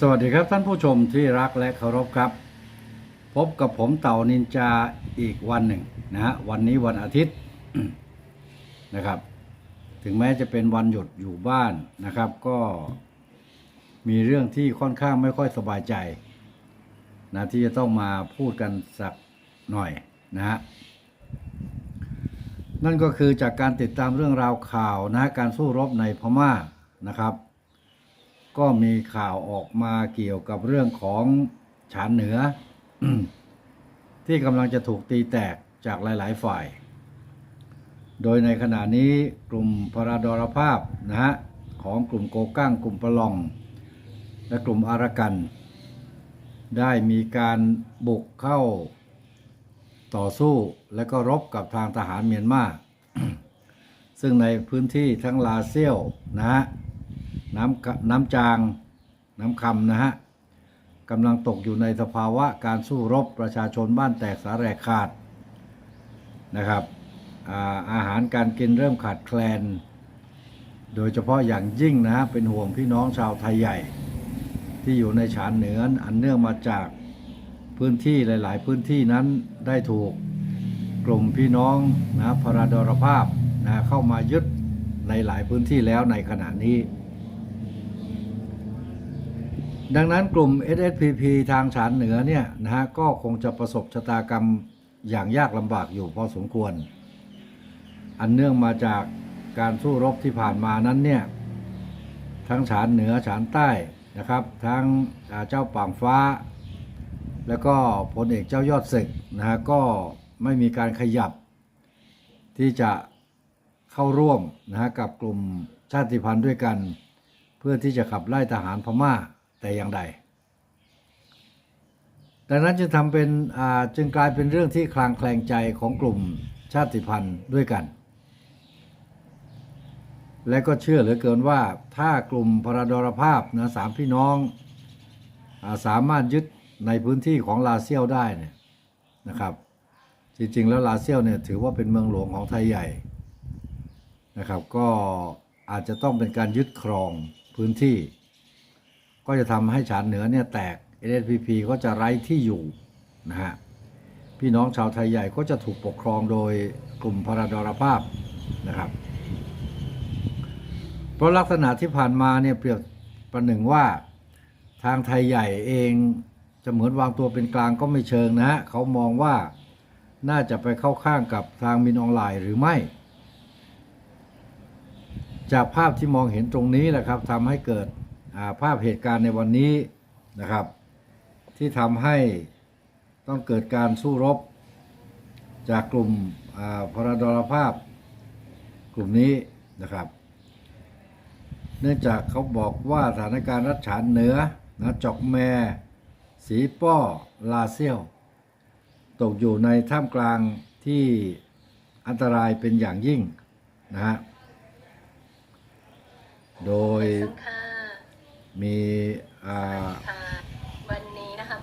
สวัสดีครับท่านผู้ชมที่รักและเคารพครับ พบกับผมเต่านินจาอีกวันหนึ่งนะฮะวันนี้วันอาทิตย์ นะครับ ถึงแม้จะเป็นวันหยุดอยู่บ้านนะครับ ก็มีเรื่องที่ค่อนข้างไม่ค่อยสบายใจนะที่จะต้องมาพูดกันสักหน่อยนะฮะนั่นก็คือจากการติดตามเรื่องราวข่าวนะฮะการสู้รบในพม่านะครับ ก็มีข่าวออกมาเกี่ยวกับเรื่องของฉานเหนือ ที่กำลังจะถูกตีแตกจากหลาย ๆ ฝ่าย โดยในขณะนี้กลุ่มพราดรภาพนะฮะของกลุ่มโกกั้งกลุ่มปะลอง และกลุ่มอารากัน ได้มีการบุกเข้าต่อสู้และก็รบกับทางทหารเมียนมาซึ่งในพื้นที่ทั้งลาเซียวนะฮะ น้ำน้ำจาง น้ำคำนะฮะกำลังตกอยู่ในสภาวะการสู้รบประชาชนบ้านแตกสาแหรกขาดนะครับอาอาหารการกินเริ่มขาดแคลน โดยเฉพาะอย่างยิ่งนะฮะเป็นห่วงพี่น้องชาวไทยใหญ่ ที่อยู่ในฉานเหนืออันเนื่องมาจากพื้นที่หลาย ๆ พื้นที่นั้นได้ถูกกลุ่มพี่น้องนะพราดรภาพนะเข้ามายึดในหลายพื้นที่แล้วในขณะนี้ ดังนั้นกลุ่ม SSPP ทางฉานเหนือเนี่ยนะฮะก็คงจะประสบชะตากรรมอย่างยากลำบากอยู่พอสมควร อันเนื่องมาจากการสู้รบที่ผ่านมานั้นเนี่ยทั้งฉานเหนือฉานใต้นะครับ ทั้งเจ้าป่างฟ้า แล้วก็พลเอกเจ้ายอดศึกนะฮะก็ไม่มีการขยับ ที่จะเข้าร่วมนะฮะกับกลุ่มชาติพันธุ์ด้วยกัน เพื่อที่จะขับไล่ทหารพม่า แต่อย่างใด ดังนั้นจึงทำเป็นจึงกลายเป็นเรื่องที่คลางแคลงใจของกลุ่มชาติพันธุ์ด้วยกัน และก็เชื่อเหลือเกินว่าถ้ากลุ่มพราดรภาพนะสามพี่น้องอาสามารถยึดในพื้นที่ของลาเซียวได้เนี่ยนะครับ จริงๆ แล้วลาเซียวเนี่ยถือว่าเป็นเมืองหลวงของไทยใหญ่นะครับ ก็อาจจะต้องเป็นการยึดครองพื้นที่ ก็จะทำให้ฉานเหนือเนี่ยแตก NSPP ก็จะไร้ที่อยู่นะฮะพี่น้องชาวไทยใหญ่ก็จะถูกปกครองโดยกลุ่มพราดรภาพนะครับ เพราะลักษณะที่ผ่านมาเนี่ยเปรียบประหนึ่งว่าทางไทยใหญ่เองจะเหมือนวางตัวเป็นกลางก็ไม่เชิงนะฮะเขามองว่าน่าจะไปเข้าข้างกับทางมินออนไลน์หรือไม่ จากภาพที่มองเห็นตรงนี้แหละครับทำให้เกิด ภาพเหตุการณ์ในวันนี้นะครับ ที่ทำให้ต้องเกิดการสู้รบ จากกลุ่มพรดรภาพกลุ่มนี้นะครับ เนื่องจากเขาบอกว่าสถานการณ์รัฐฉานเหนือนะจอกแมสีป้อลาเซียว ตกอยู่ในท่ามกลางที่อันตรายเป็นอย่างยิ่งนะฮะโดย มีอ่า ค่ะวันนี้นะคะ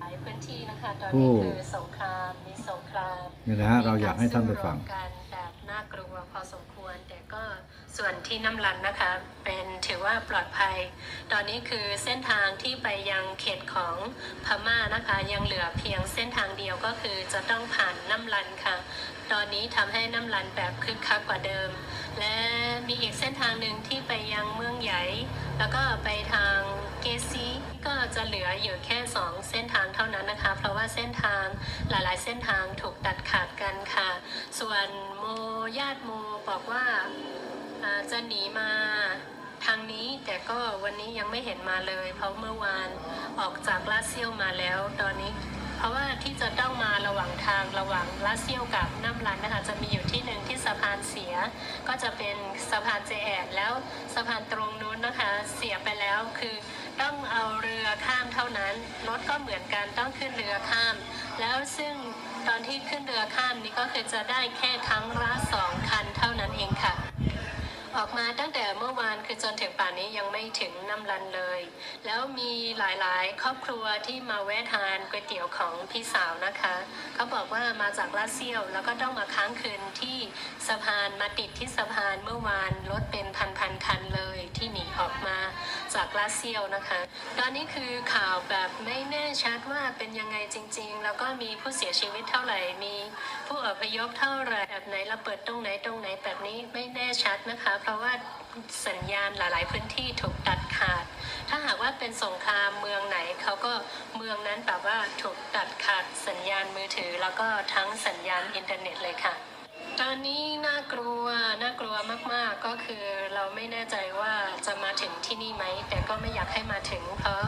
หลายพื้นที่นะคะตอนผู้นี้คือสงครามมีสงครามเนี่ยนะฮะเราอยากให้ท่านไปฟัง มีกรสู้รบกันแบบน่ากลัวพอสมควร แต่ก็ส่วนที่น้ำรันนะคะ เป็นถือว่าปลอดภัย ตอนนี้คือเส้นทางที่ไปยังเขตของพม่านะคะ ยังเหลือเพียงเส้นทางเดียวก็คือจะต้องผ่านน้ำรันค่ะ ตอนนี้ทำให้น้ำรันแบบคึกคักกว่าเดิม และ มีอีกเส้นทางหนึ่งที่ไปยังเมืองใหญ่ แล้วก็ไปทางเกซีก็จะเหลืออยู่แค่ 2 เส้นทางเท่านั้นนะคะ เพราะว่าเส้นทางหลายๆ เส้นทางถูกตัดขาดกันค่ะ ส่วนโมญาติโมบอกว่าจะหนีมาทางนี้แต่ก็วันนี้ยังไม่เห็นมาเลย เพราะเมื่อวานออกจากลาเซียวมาแล้วตอนนี้ เพราะว่าที่จะต้องมาระหว่างทางระหว่างลาเซียวกับน้ำรันนะคะจะมีอยู่ที่หนึ่งที่สะพานเสีย ก็จะเป็นสะพานเจแอดแล้วสะพานตรงนู้นนะคะ เสียไปแล้วคือต้องเอาเรือข้ามเท่านั้นรถก็เหมือนกันต้องขึ้นเรือข้าม แล้วซึ่งตอนที่ขึ้นเรือข้ามนี้ก็คือจะได้แค่ครั้งละสองคันเท่านั้นเองค่ะ ออกมาตั้งแต่เมื่อวานคือจนถึงป่านนี้ยังไม่ถึงน้ำรันเลย แล้วมีหลายๆ ครอบครัวที่มาแวะทานก๋วยเตี๋ยวของพี่สาวนะคะเขาบอกว่ามาจากลาเซียว แล้วก็ต้องมาค้างคืนที่สะพานมาติดที่สะพานเมื่อวานรถเป็นพันๆคันเลยที่หนีออกมา จากลาเซียวนะคะตอนนี้คือข่าวแบบไม่แน่ชัดว่าเป็นยังไงจริง ๆ แล้วก็มีผู้เสียชีวิตเท่าไหร่ มีผู้อพยพเท่าไหร่แบบไหนระเบิดตรงไหนตรงไหนแบบนี้ไม่แน่ชัดนะคะ เพราะว่าสัญญาณหลายๆ พื้นที่ถูกตัดขาด ถ้าหากว่าเป็นสงครามเมืองไหนเขาก็เมืองนั้นแบบว่าถูกตัดขาดสัญญาณมือถือ แล้วก็ทั้งสัญญาณอินเทอร์เน็ตเลยค่ะ อนนี้น่ากลัวน่ากลัวมากๆก็คือเราไม่แน่ใจว่าจะมาถึงที่นี่ไหม แต่ก็ไม่อยากให้มาถึง เพราะ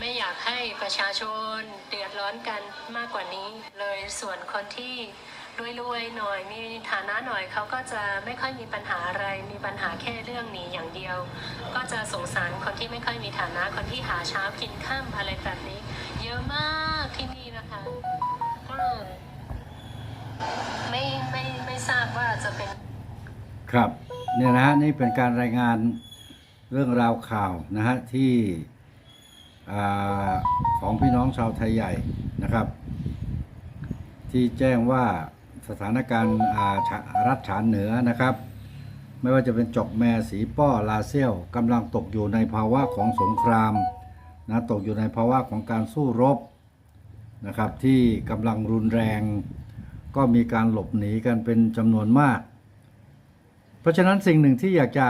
ไม่อยากให้ประชาชนเดือดร้อนกันมากกว่านี้ เลยส่วนคนที่รวยๆหน่อยมีฐานะหน่อยเขาก็จะไม่ค่อยมีปัญหาอะไรมีปัญหาแค่เรื่องหนี้อย่างเดียว ก็จะสงสารคนที่ไม่ค่อยมีฐานะคนที่หาเช้ากินข้ามอะไรแบบนี้ เยอะมากที่นี่นะคะไม่ ทราบว่าจะเป็น ครับเนี่ยนะฮะนี่เป็นการรายงานเรื่องราวข่าวนะฮะที่อาของพี่น้องชาวไทยใหญ่นะครับ ที่แจ้งว่าสถานการณ์อ่าฉะรัฐฉานเหนือนะครับ ไม่ว่าจะเป็นจกแมสีป้อลาเซียวกำลังตกอยู่ในภาวะของสงครามนะตกอยู่ในภาวะของการสู้รบนะครับ ที่กำลังรุนแรง ก็มีการหลบหนีกันเป็นจำนวนมาก เพราะฉะนั้นสิ่งหนึ่งที่อยากจะ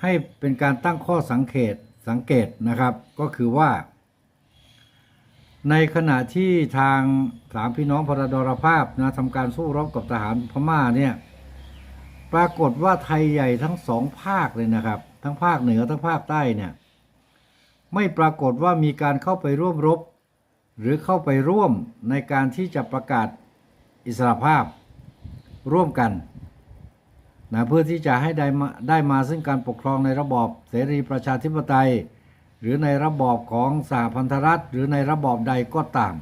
ให้เป็นการตั้งข้อสังเกตสังเกตนะครับ ก็คือว่า ในขณะที่ทางสามพี่น้องพรดรภาพนะทำการสู้รบกับทหารพม่าเนี่ยปรากฏว่าไทยใหญ่ทั้งสองภาคเลยนะครับ ทั้งภาคเหนือทั้งภาคใต้เนี่ยไม่ปรากฏว่ามีการเข้าไปร่วมรบ หรือเข้าไปร่วมในการที่จะประกาศอิสรภาพร่วมกันนะเพื่อที่จะให้ได้มาได้มาซึ่งการปกครองในระบอบเสรีประชาธิปไตย หรือในระบอบของสหพันธรัฐ หรือในระบอบใดก็ตาม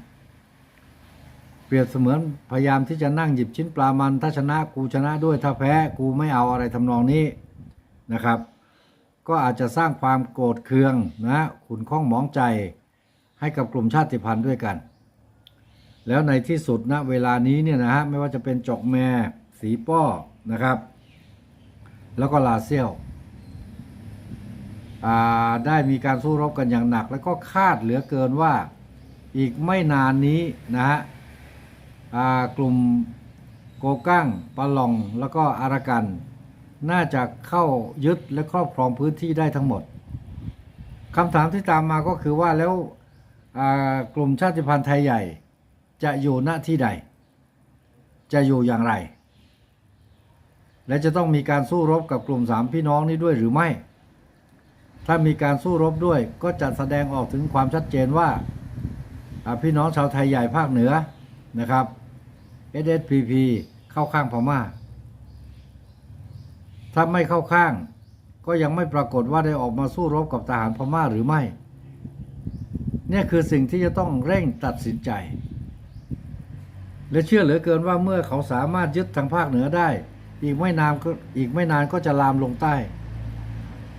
เปรียบเสมือนพยายามที่จะนั่งหยิบชิ้นปลามันถ้าชนะกูชนะด้วยถ้าแพ้กูไม่เอาอะไรทำนองนี้นะครับ ก็อาจจะสร้างความโกรธเคืองนะขุนข้องหมองใจ ให้กับกลุ่มชาติพันธุ์ด้วยกัน แล้วในที่สุดณเวลานี้เนี่ยนะฮะไม่ว่าจะเป็นจอกแมสีป้อนะครับ แล้วก็ลาเซียวได้มีการสู้รบกันอย่างหนัก แล้วก็คาดเหลือเกินว่าอีกไม่นานนี้นะฮะกลุ่มโกกั้งปะลองแล้วก็อารากัน น่าจะเข้ายึดและครอบครองพื้นที่ได้ทั้งหมดคำถามที่ตามมาก็คือว่าแล้ว กลุ่มชาติพันธุ์ไทยใหญ่ จะอยู่ณที่ใด จะอยู่อย่างไร และจะต้องมีการสู้รบกับกลุ่มสามพี่น้องนี้ด้วยหรือไม่ ถ้ามีการสู้รบด้วยก็จะแสดงออกถึงความชัดเจนว่าพี่น้องชาวไทยใหญ่ภาคเหนือนะครับ SSPP เข้าข้างพม่า ถ้าไม่เข้าข้างก็ยังไม่ปรากฏว่าได้ออกมาสู้รบกับทหารพม่าหรือไม่ นี่ยคือสิ่งที่จะต้องเร่งตัดสินใจ และเชื่อเหลือเกินว่าเมื่อเขาสามารถยึดทางภาคเหนือได้ อีกไม่นานก็อีกไม่นานก็จะลามลงใต้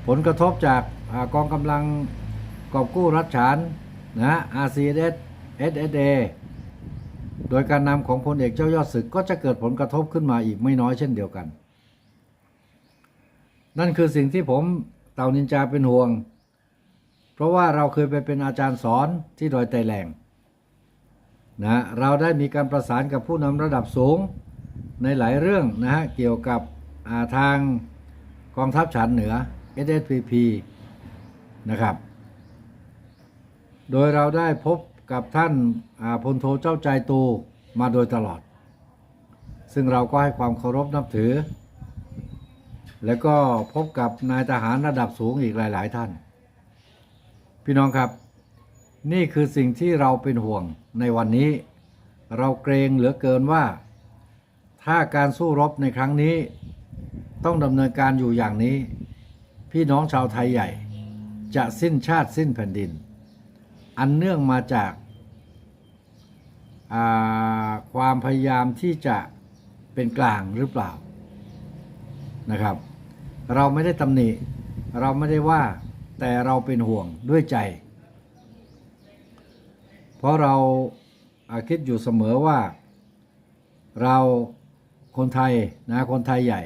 ผลกระทบจากอากองกำลังกอบกู้รัฐฉานนะ RCS SSA โดยการนำของพลเอกเจ้ายอดศึกก็จะเกิดผลกระทบขึ้นมาอีกไม่น้อยเช่นเดียวกัน นั่นคือสิ่งที่ผมเต่านินจาเป็นห่วง เพราะว่าเราเคยไปเป็นอาจารย์สอนที่ดอยไตแหลงนะเราได้มีการประสานกับผู้นำระดับสูงในหลายเรื่องนะฮะเกี่ยวกับาทางกองทัพฉานเหนือ SSPP นะครับ โดยเราได้พบกับท่านาพลโทเจ้าใจตูมาโดยตลอด ซึ่งเราก็ให้ความเคารพนับถือ แล้วก็พบกับนายทหารระดับสูงอีกหลาย ๆ ท่าน พี่น้องครับ นี่คือสิ่งที่เราเป็นห่วงในวันนี้ เราเกรงเหลือเกินว่า ถ้าการสู้รบในครั้งนี้ ต้องดำเนินการอยู่อย่างนี้ พี่น้องชาวไทยใหญ่ จะสิ้นชาติสิ้นแผ่นดิน อันเนื่องมาจากาความพยายามที่จะเป็นกลางหรือเปล่านะครับ เราไม่ได้ตำหนิ เราไม่ได้ว่า แต่เราเป็นห่วงด้วยใจ เพราะเราอาคิดอยู่เสมอว่า เราคนไทยนะคนไทยใหญ่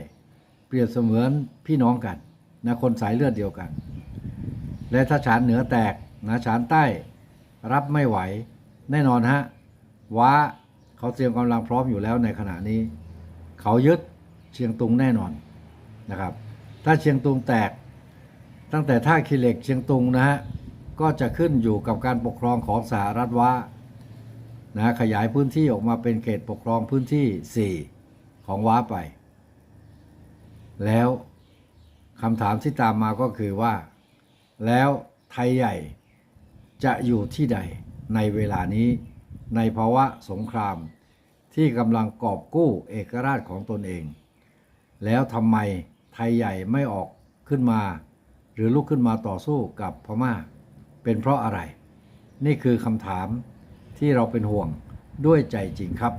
เปรียบเสมือนพี่น้องกันนะคนสายเลือดเดียวกัน และถ้าฉานเหนือแตกนะฉานใต้รับไม่ไหวแน่นอนฮะว้าเขาเตรียมกำลังพร้อมอยู่แล้วในขณะนี้ เขายึดเชียงตุงแน่นอนนะครับ ถ้าเชียงตุงแตก ตั้งแต่ท่าขีเหล็กเชียงตุงนะฮะก็จะขึ้นอยู่กับการปกครองของสหรัฐว่านะขยายพื้นที่ออกมาเป็นเขตปกครองพื้นที่ 4 ของว้าไป แล้วคำถามที่ตามมาก็คือว่า แล้วไทยใหญ่จะอยู่ที่ใดในเวลานี้ในภาวะสงครามที่กำลังกอบกู้เอกราชของตนเอง แล้วทำไมไทยใหญ่ไม่ออกขึ้นมา รือลุกขึ้นมาต่อสู้กับพม่า เป็นเพราะอะไร นี่คือคำถามที่เราเป็นห่วงด้วยใจจริงครับ